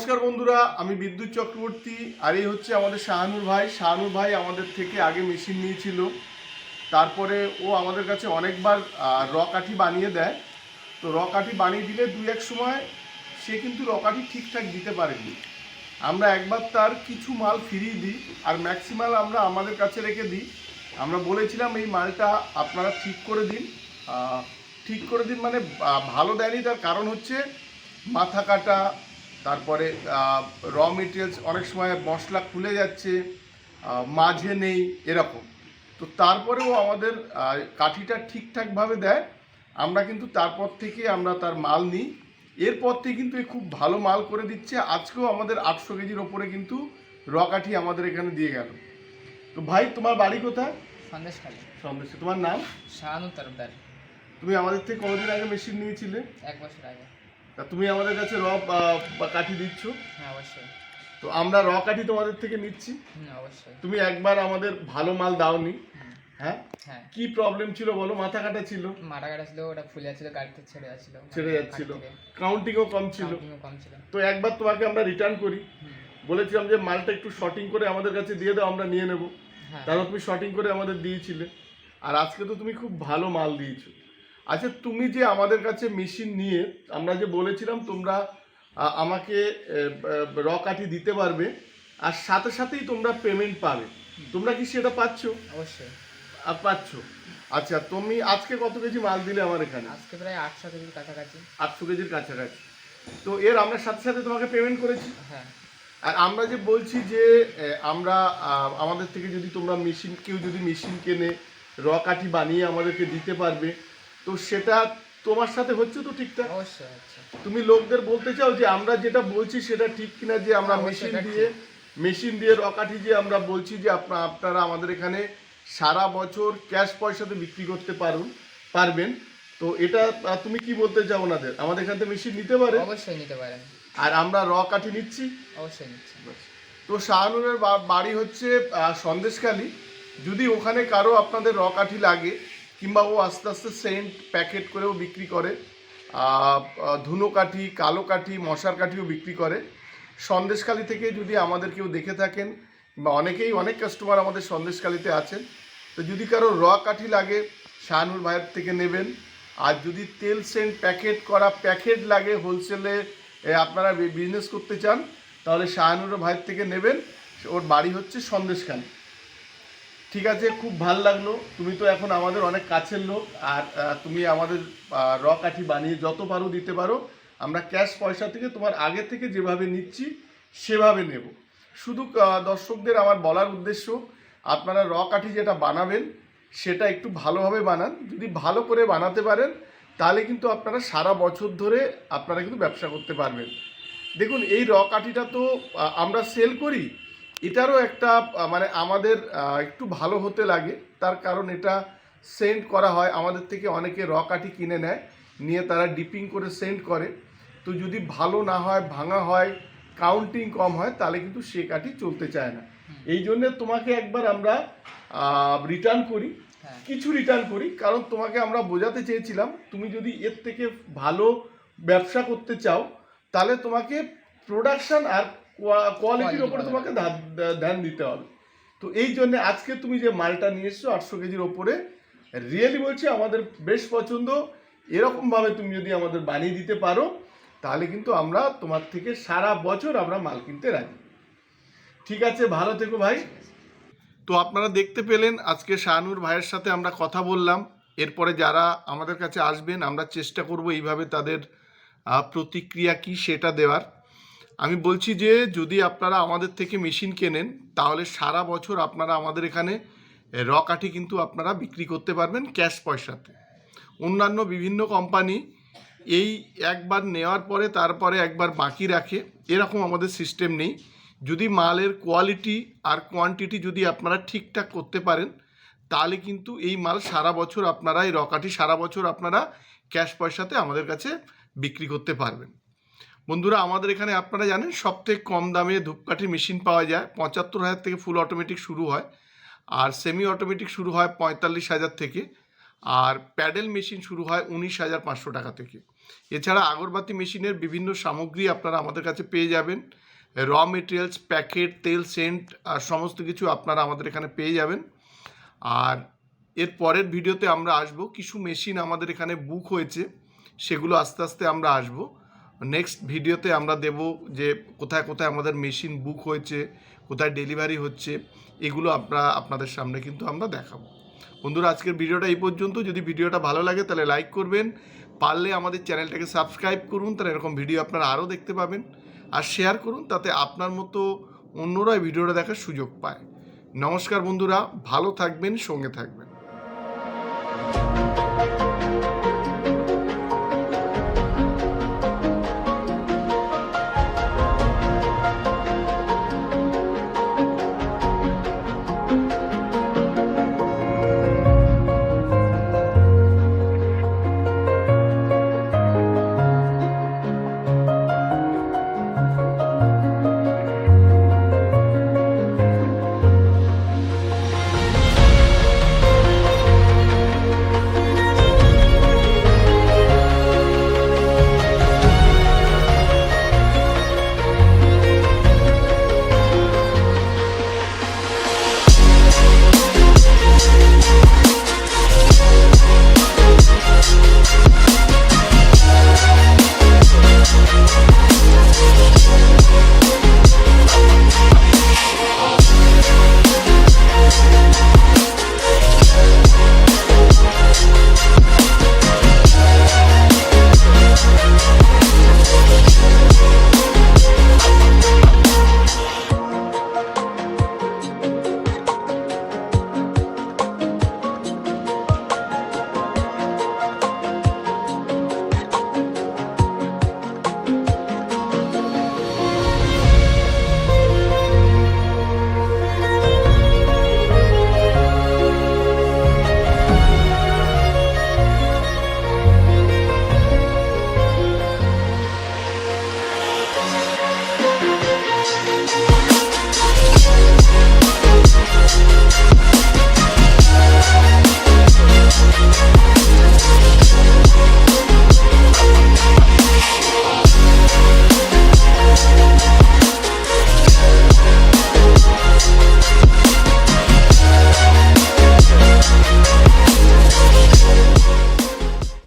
নমস্কার বন্ধুরা, আমি বিদ্যুৎ চক্রবর্তী, আর এই হচ্ছে আমাদের শাহানুর ভাই। শাহানুর ভাই আমাদের থেকে আগে মেশিন নিয়েছিল। তারপরে ও আমাদের কাছে অনেকবার র কাঠি বানিয়ে দেয়। তো র কাঠি বানিয়ে দিলে দুই এক সময় সে কিন্তু র কাঠি ঠিকঠাক দিতে পারেনি। আমরা একবার তার কিছু মাল ফিরিয়ে দিই, আর ম্যাক্সিমাল আমরা আমাদের কাছে রেখে দিই। আমরা বলেছিলাম এই মালটা আপনারা ঠিক করে দিন। ঠিক করে দিন মানে ভালো দেয়নি, তার কারণ হচ্ছে মাথা কাটা তারপরে র মেটেরিয়ালস অনেক সময় মশলা খুলে যাচ্ছে মাঝে নেই এরকম। তো তারপরেও আমাদের কাঠিটা ঠিকঠাকভাবে দেয়। আমরা কিন্তু তারপর থেকে আমরা তার মাল নিই। এরপর থেকে কিন্তু এ খুব ভালো মাল করে দিচ্ছে। আজকেও আমাদের আটশো কেজির ওপরে কিন্তু র কাঠি আমাদের এখানে দিয়ে গেল। তো ভাই তোমার বাড়ি কোথায়? সন্দেশখালী সন্দেশে তোমার নাম? শাহানু তরফদার তুমি আমাদের থেকে কতদিন আগে মেশিন নিয়েছিলে? এক বছর আগে। তা তুমি আমাদের কাছে র বা কাঠি দিচ্ছ। হ্যাঁ অবশ্যই। তো আমরা র কাঠি তোমাদের থেকে নিচ্ছি। অবশ্যই। তুমি একবার আমাদের ভালো মাল দাওনি। হ্যাঁ? হ্যাঁ। কি প্রবলেম ছিল বলো? মাথা কাটা ছিল? মারা কাটা ছিল ওটা ফুলে যাচ্ছিল গাড়িতে ছেড়ে যাচ্ছিল। ছেড়ে যাচ্ছিল। কাউন্টিংও কম ছিল। কম ছিল। তো একবার তোমাকে আমরা রিটার্ন করি। বলেছিলাম যে মালটা একটু শর্টিং করে আমাদের কাছে দিয়ে দাও আমরা নিয়ে নেব। হ্যাঁ। তারপর তুমি শর্টিং করে আমাদের দিয়েছিলে। আর আজকে তো তুমি খুব ভালো মাল দিয়েছ। আচ্ছা তুমি যে আমাদের কাছে মেশিন নিয়ে আমরা যে বলেছিলাম তোমরা আমাকে র কাঠি দিতে পারবে আর সাথে সাথেই তোমরা পেমেন্ট পাবে। তোমরা কি সেটা পাচ্ছ? অবশ্যই। আর পাচ্ছ। আচ্ছা তুমি আজকে কত কেজি মাল দিলে আমার এখানে? আজকে প্রায় আটশো কেজির কাছাকাছি। আটশো কেজির কাছাকাছি। তো এর আমরা সাথে সাথে তোমাকে পেমেন্ট করেছি। হ্যাঁ। আর আমরা যে বলছি যে আমরা আমাদের থেকে যদি তোমরা মেশিন কেউ যদি মেশিন কেনে র কাঠি বানিয়ে আমাদেরকে দিতে পারবে তো সেটা তোমার সাথে হচ্ছে তো ঠিকঠাক? আচ্ছা তুমি লোকদের বলতে চাও যে আমরা যেটা বলছি সেটা ঠিক কিনা যে আমরা মেশিন দিয়ে মেশিন দিয়ে র কাঠি যে আমরা বলছি যে আপনা- আপনারা আমাদের এখানে সারা বছর ক্যাশ পয়সাতে বিক্রি করতে পারুন পারবেন। তো এটা তুমি কি বলতে চাও ওনাদের? আমাদের এখান থেকে মেশিন নিতে পারে অবশ্যই নিতে পারেন। আর আমরা র কাঠি নিচ্ছি? অবশ্যই নিচ্ছি। তো শাহানুরের বাড়ি হচ্ছে সন্দেশখালী। যদি ওখানে কারও আপনাদের র কাঠি লাগে কিংবা ও আস্তে আস্তে সেন্ট প্যাকেট করেও বিক্রি করে ধুনো কাঠি, কালো কাঠি, মশার কাঠিও বিক্রি করে। সন্দেশখালী থেকে যদি আমাদের কেউ দেখে থাকেন, বা অনেকেই, অনেক কাস্টমার আমাদের সন্দেশখালীতে আছেন, তো যদি কারও র কাঠি লাগে, শাহানুর ভাইয়ের থেকে নেবেন। আর যদি তেল সেন্ট প্যাকেট করা প্যাকেট লাগে হোলসেলে আপনারা বিজনেস করতে চান, তাহলে শাহানুর ভাইয়ের থেকে নেবেন। ওর বাড়ি হচ্ছে সন্দেশখালী। ঠিক আছে, খুব ভালো লাগল। তুমি তো এখন আমাদের অনেক কাছের লোক, আর তুমি আমাদের র কাঠি বানিয়ে যত পারো দিতে পারো। আমরা ক্যাশ পয়সা থেকে তোমার আগে থেকে যেভাবে নিচ্ছি, সেভাবে নেব। শুধু দর্শকদের আমার বলার উদ্দেশ্য, আপনারা র কাঠি যেটা বানাবেন, সেটা একটু ভালোভাবে বানান। যদি ভালো করে বানাতে পারেন, তাহলে কিন্তু আপনারা সারা বছর ধরে আপনারা কিন্তু ব্যবসা করতে পারবেন। দেখুন, এই র কাঠিটা তো আমরা সেল করি এটারও একটা মানে আমাদের একটু ভালো হতে লাগে। তার কারণ এটা সেন্ড করা হয় আমাদের থেকে অনেকে র কাঠি কিনে নেয় নিয়ে তারা ডিপিং করে সেন্ড করে। তো যদি ভালো না হয় ভাঙা হয় কাউন্টিং কম হয় তাহলে কিন্তু সে কাঠি চলতে চায় না। এই জন্য তোমাকে একবার আমরা রিটার্ন করি। হ্যাঁ। কিছু রিটার্ন করি কারণ তোমাকে আমরা বোঝাতে চেয়েছিলাম তুমি যদি এর থেকে ভালো ব্যবসা করতে চাও তাহলে তোমাকে প্রোডাকশন আর কোয়ালিটির ওপরে তোমাকে ধ্যান দিতে হবে। তো এই জন্য আজকে তুমি যে মালটা নিয়ে এসছো আটশো কেজির ওপরে রিয়েলি বলছি আমাদের বেশ পছন্দ। এরকমভাবে তুমি যদি আমাদের বানিয়ে দিতে পারো তাহলে কিন্তু আমরা তোমার থেকে সারা বছর আমরা মাল কিনতে রাজি। ঠিক আছে ভালো থেকো ভাই। তো আপনারা দেখতে পেলেন আজকে শাহানুর ভাইয়ের সাথে আমরা কথা বললাম। এরপরে যারা আমাদের কাছে আসবেন আমরা চেষ্টা করব এইভাবে তাদের প্রতিক্রিয়া কি সেটা দেওয়ার। আমি বলছি যে যদি আপনারা আমাদের থেকে মেশিন কেনেন, তাহলে সারা বছর আপনারা আমাদের এখানে র কাঠি কিন্তু আপনারা বিক্রি করতে পারবেন ক্যাশ পয়সাতে। অন্যান্য বিভিন্ন কোম্পানি এই একবার নেওয়ার পরে তারপরে একবার বাকি রাখে, এরকম আমাদের সিস্টেম নেই। যদি মালের কোয়ালিটি আর কোয়ান্টিটি যদি আপনারা ঠিকঠাক করতে পারেন, তাহলে কিন্তু এই মাল সারা বছর আপনারা, এই রকাটি সারা বছর আপনারা ক্যাশ পয়সাতে আমাদের কাছে বিক্রি করতে পারবেন। বন্ধুরা, আমাদের এখানে আপনারা জানেন, সবথেকে কম দামে ধূপকাঠি মেশিন পাওয়া যায়। পঁচাত্তর হাজার থেকে ফুল অটোমেটিক শুরু হয়। আর সেমি অটোমেটিক শুরু হয় পঁয়তাল্লিশ হাজার থেকে। আর প্যাডেল মেশিন শুরু হয় উনিশ হাজার পাঁচশো টাকা থেকে। এছাড়া আগরবাতি মেশিনের বিভিন্ন সামগ্রী আপনারা আমাদের কাছে পেয়ে যাবেন। র মেটেরিয়ালস, প্যাকেট, তেল, সেন্ট, আর সমস্ত কিছু আপনারা আমাদের এখানে পেয়ে যাবেন। আর এর পরের ভিডিওতে আমরা আসব। কিছু মেশিন আমাদের এখানে বুক হয়েছে, সেগুলো আস্তে আস্তে আমরা আসব। নেক্সট ভিডিওতে আমরা দেব যে কোথায় কোথায় আমাদের মেশিন বুক হয়েছে, কোথায় ডেলিভারি হচ্ছে, এগুলো আমরা আপনাদের সামনে কিন্তু আমরা দেখাবো। বন্ধুরা, আজকের ভিডিওটা এই পর্যন্ত। যদি ভিডিওটা ভালো লাগে, তাহলে লাইক করবেন। পারলে আমাদের চ্যানেলটাকে সাবস্ক্রাইব করুন, তাহলে এরকম ভিডিও আপনারা আরও দেখতে পাবেন। আর শেয়ার করুন, তাতে আপনার মতো অন্যরা ভিডিওটা দেখার সুযোগ পায়। নমস্কার বন্ধুরা, ভালো থাকবেন, সঙ্গে থাকবেন।